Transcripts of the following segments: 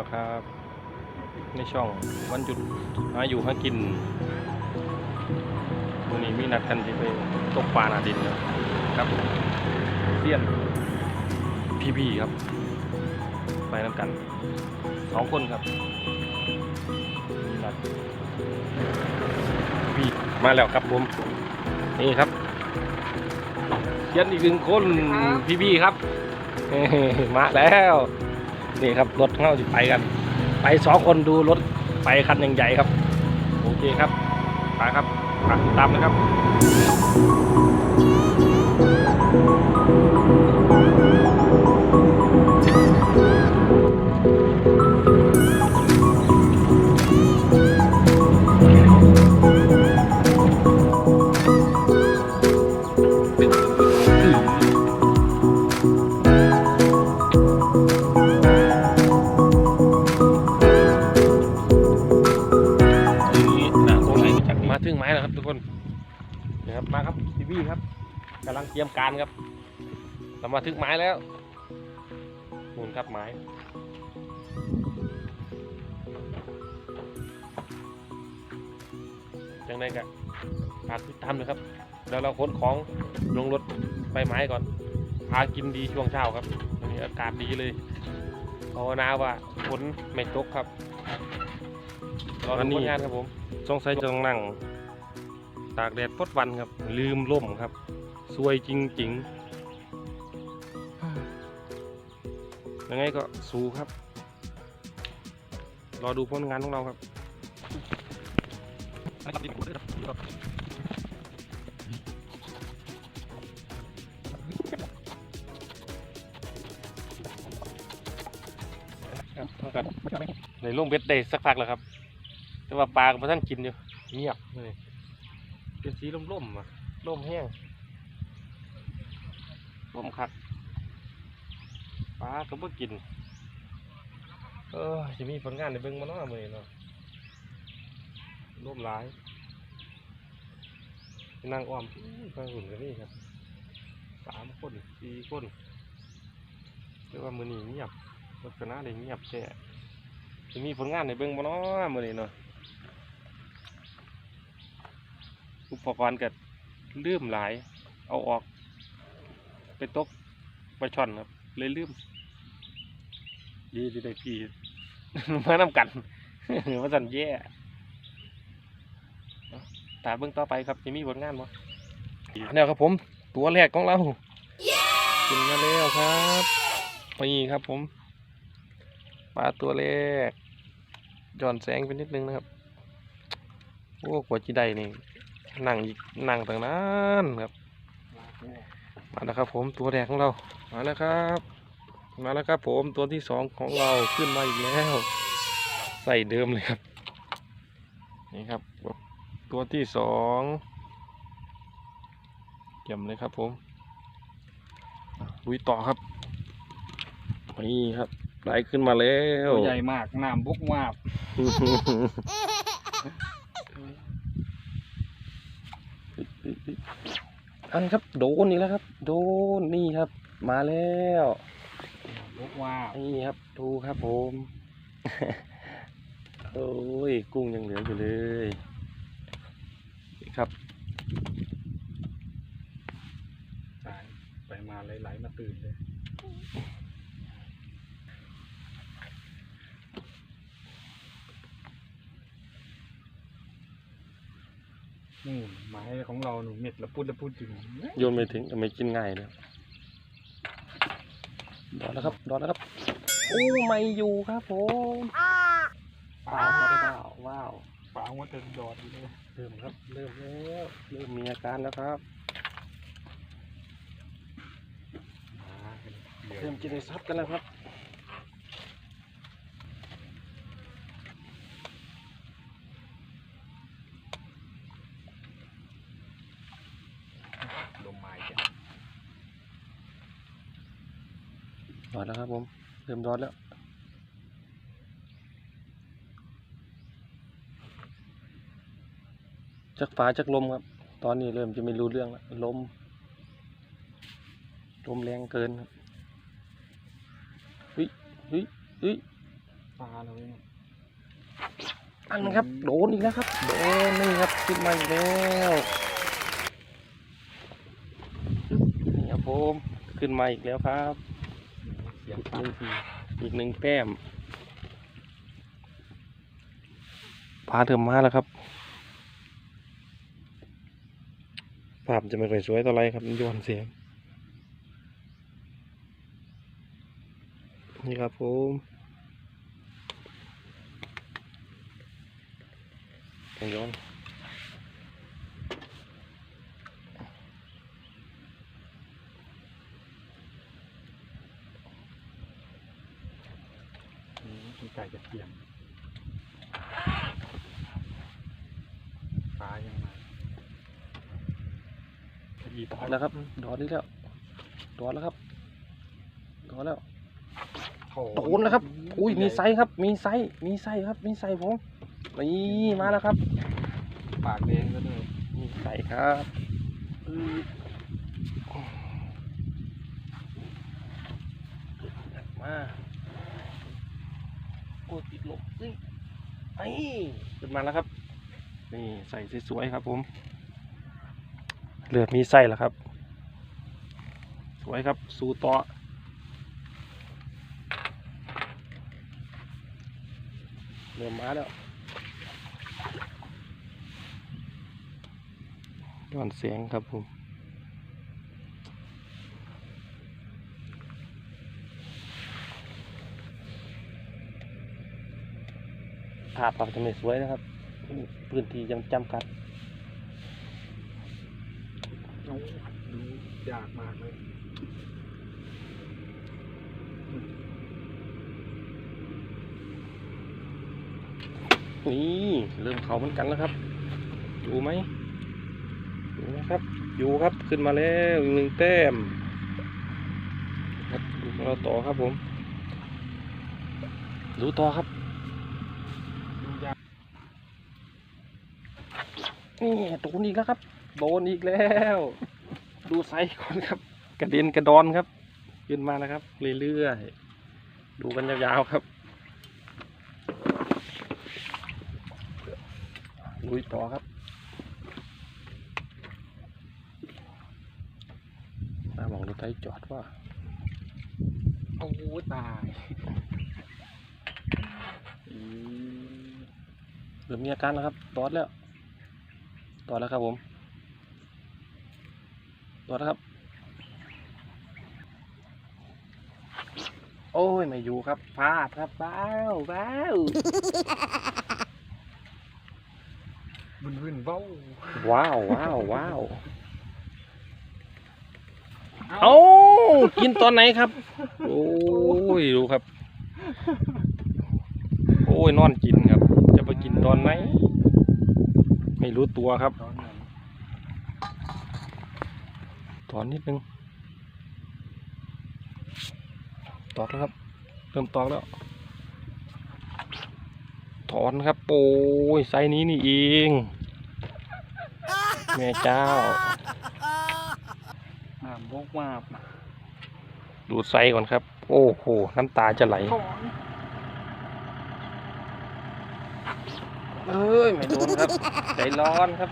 แล้วครับในช่องวันหยุดหาอยู่หากินวันนี้มีนัดกันที่ไปตกปลาหนาดินนะครับเสี้ยนพี่พี่ครับ ไปน้ำกันสองคนครับมีนัดพี่มาแล้วครับผมนี่ครับเสี้ยนอีกหนึ่งคนพี่พี่ครับมาแล้ว นี่ครับรถเข้าสิไปกัน ไปสองคนดูรถไปคันใหญ่ๆครับ โอเคครับไปครับฝากติดตามนะครับ ลังเตรียมการครับเรามาถึงไม้แล้วมูลครับไม้จังไดกันฝากติดตามเลยครับเดี๋ยวเราขนของลงรถไปไม้ก่อนพากินดีช่วงเช้าครับวันนี้อากาศดีเลยภาวนาว่าฝนไม่ตกครับรอดูผลงานครับผมสงสัยจะต้องนั่งตากแดดพดวันครับ ลืมล่มครับ วยจริงๆยังไงก็สู้ครับ รอดูผลงานของเราครับครับเท่ากันในลงเบ็ดได้สักพักแล้วครับ แต่ว่าปลาก็บ่ท่านกินอยู่เงียบเลยเป็นสีล่มๆอะล่มแห้ง ล่มคักปลาก็บ่กิน เออจะมีผลงานในเบิ่งมาเนาะมื้อนี้เนาะล่มหลายนั่งอ้อมไปหุ่นกันนี่ครับสามคนสี่คนเรียกว่ามื้อนี้เงียบลักษณะได้เงียบแท้จะมีผลงานในเบิ่งมาเนาะมื้อนี้เนาะอุปกรณ์ก็ลืมหลาย เอาออก ไปตกไปช่อนครับ เลยลืมดีดีได้พี่ มาน้ำกันว่าสันแย่ตาเบื้องต่อไปครับจะมีผลงานบ่เนี่ยครับผม ตัวแรกของเรากินมาแล้วครับนี่ครับผมปลาตัวแรกย้อนแสงไปนิดนึงนะครับโอ้กว่าจีได้นี่นั่งอีกนั่งต่างนั้นครับ มาแล้วครับผมตัวแรกของเรามาแล้วครับ มาแล้วครับผมตัวที่สองของเราขึ้นมาอีกแล้ว ใส่เดิมเลยครับ นี่ครับ ตัวที่สองเยี่ยมเลยครับผมลุยต่อครับนี่ครับไหลขึ้นมาแล้ว ตัวใหญ่มากน้ำบุกวาบ อันครับโดนอีกแล้วครับ โดนนี่ครับ มาแล้วบุกวาบนี่ครับ ดูครับผม โอ้ยกุ้งยังเหลืออยู่เลยนี่ครับตายไปมาไหลๆมาตื่นเลยนู่น ไม้ของเราหนูเม็ดละพุดละพุดจริงโยนไม่ถึงแต่ไม่กินง่ายเลยดอดแล้วครับดอดแล้วครับโอ้ไม่อยู่ครับผมว้าวว้าวว้าวปลาหัวเต็มดอดอยู่เลยเริ่มครับเริ่มแล้วเริ่มมีอาการแล้วครับมาเป็นเหลือเริ่มจะได้ซัดกันแล้วครับ ลมไม้กัน ดอดแล้วครับผมเริ่มดอดแล้วจักฟ้าจักลมครับ ตอนนี้เริ่มจะไม่รู้เรื่องแล้วลมลมแรงเกินครับเฮ้ยเฮ้ยเฮ้ยปลาเราเนี่ยอันนะครับ โดนอีกแล้วครับ โดนนี่ครับขึ้นมาอีกแล้วนี่ครับผมขึ้นมาอีกแล้วครับเสียง อีกปหลานึ่งทีอีกหนึ่งแต้มพาเธอมาแล้วครับ ภาพจะไม่ค่อยสวยเท่าไหรครับมันย้อนเสียง นี่ครับผมย้อน อืมมีไก่กระเทียมปลายังไงอีปลาแล้วครับดอนนี้แล้วดอนแล้วครับดอนแล้วโถโดนแล้วครับ อุ้ยมีไซส์ครับ มีไซส์มีไซส์ครับ มีไซส์ผมนี่มาแล้วครับ ปากแดงก็เลยมีไซส์ครับอือมา โอ้ติดลมนี่งไอ้ขึ้นมาแล้วครับ นี่ใส่สวยๆครับผม เหลือมีไส้แล้วครับ สวยครับสูต่อเริ่มมาแล้วย้อนเสียงครับผม ภาพเราจะไม่สวยนะครับ พื้นที่ยังจำกัดเอาดูยากมากเลยนี่เริ่มเขาเหมือนกันแล้วครับ อยู่ไหมอยู่นะครับ อยู่ครับขึ้นมาแล้วอีกหนึ่งแต้มครับดูของเราต่อครับผม ดูต่อครับ ดูยาก นี่โดนอีกแล้วครับ โดนอีกแล้ว ดูไซส์ก่อนครับ กระเด็นกระดอนครับ ขึ้นมานะครับ เรื่อยๆ ดูกันยาวๆครับลุยต่อครับหน้ามองรถไถจอดว่าโอ้โหตายอืมเริ่มมีอาการแล้วครับตอดแล้ว ตอดแล้วครับผมตอดแล้วครับ โอ้ย ไม่อยู่ครับพลาดครับบ้าวบ้าวบึนบึนเบ้าว้าวว้าวว้าวเอ้ากินตอนไหนครับ โอ้ย ดูครับ โอ้ย นอนกินครับ จะไปกินตอนไหน ไม่รู้ตัวครับตอนนั้นถอนนิดนึง ตอกแล้วครับ เริ่มตอกแล้ว ถอนครับ โอ้ยไซส์นี้นี่เอง แม่เจ้าน้ำบกมาบดูไซส์ก่อนครับ โอ้โห น้ำตาจะไหลถอนเอ้ย ไม่โดนครับ ใจร้อนครับ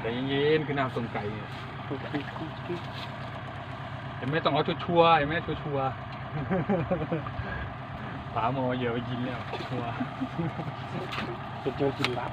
ใจเย็นๆคือน้ำต้มไก่เนี่ยเห็นไหมต้องเอาชัวร์ๆเห็นไหมชัวร์ๆปลาหมอเหยอะไปกินแล้วชัวร์เป็นโจรกินลับ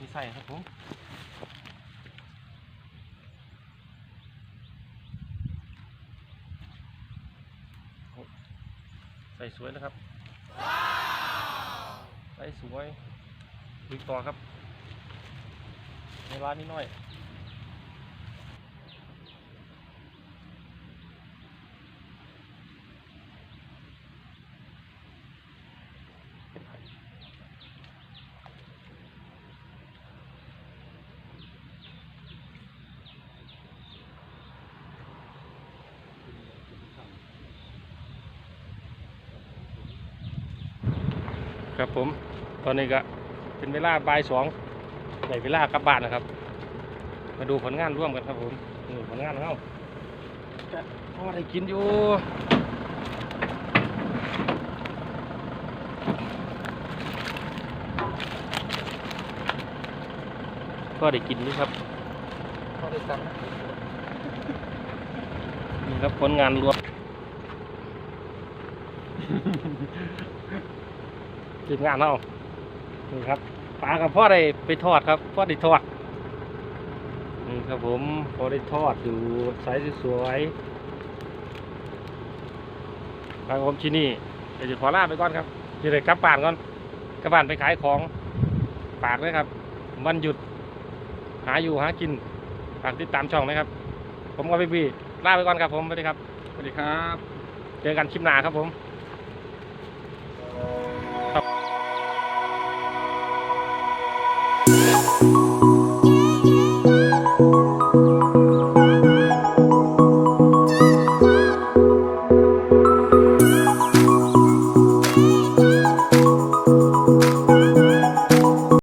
มีไซครับผมใส่สวยนะครับใส่สวยดึงต่อครับ ในร้านนี้น้อย ครับผม ตอนนี้ก็เป็นเวลาบ่ายสองในเวลากลับบ้านนะครับ มาดูผลงานร่วมกันครับผมนี่ผลงานของเราจะพอได้กินอยู่ก็ได้กินอยู่ครับพอได้ตังค์นี่ครับผลงานรวม ทีมงานเรานี่ครับปลากับพ่อได้ไปทอดครับพ่อได้ทอดนี่ครับผมพอได้ทอดดูไซส์สวยๆครับผมที่นี่เดี๋ยวจะขอลาไปก่อนครับจะได้กลับบ้านก่อนกลับบ้านไปขายของฝากด้วยครับวันหยุดหาอยู่หากินฝากติดตามช่องนะครับ ผมกับพี่บีลาไปก่อนครับผมสวัสดีครับสวัสดีครับ เจอกันคลิปหน้าครับผม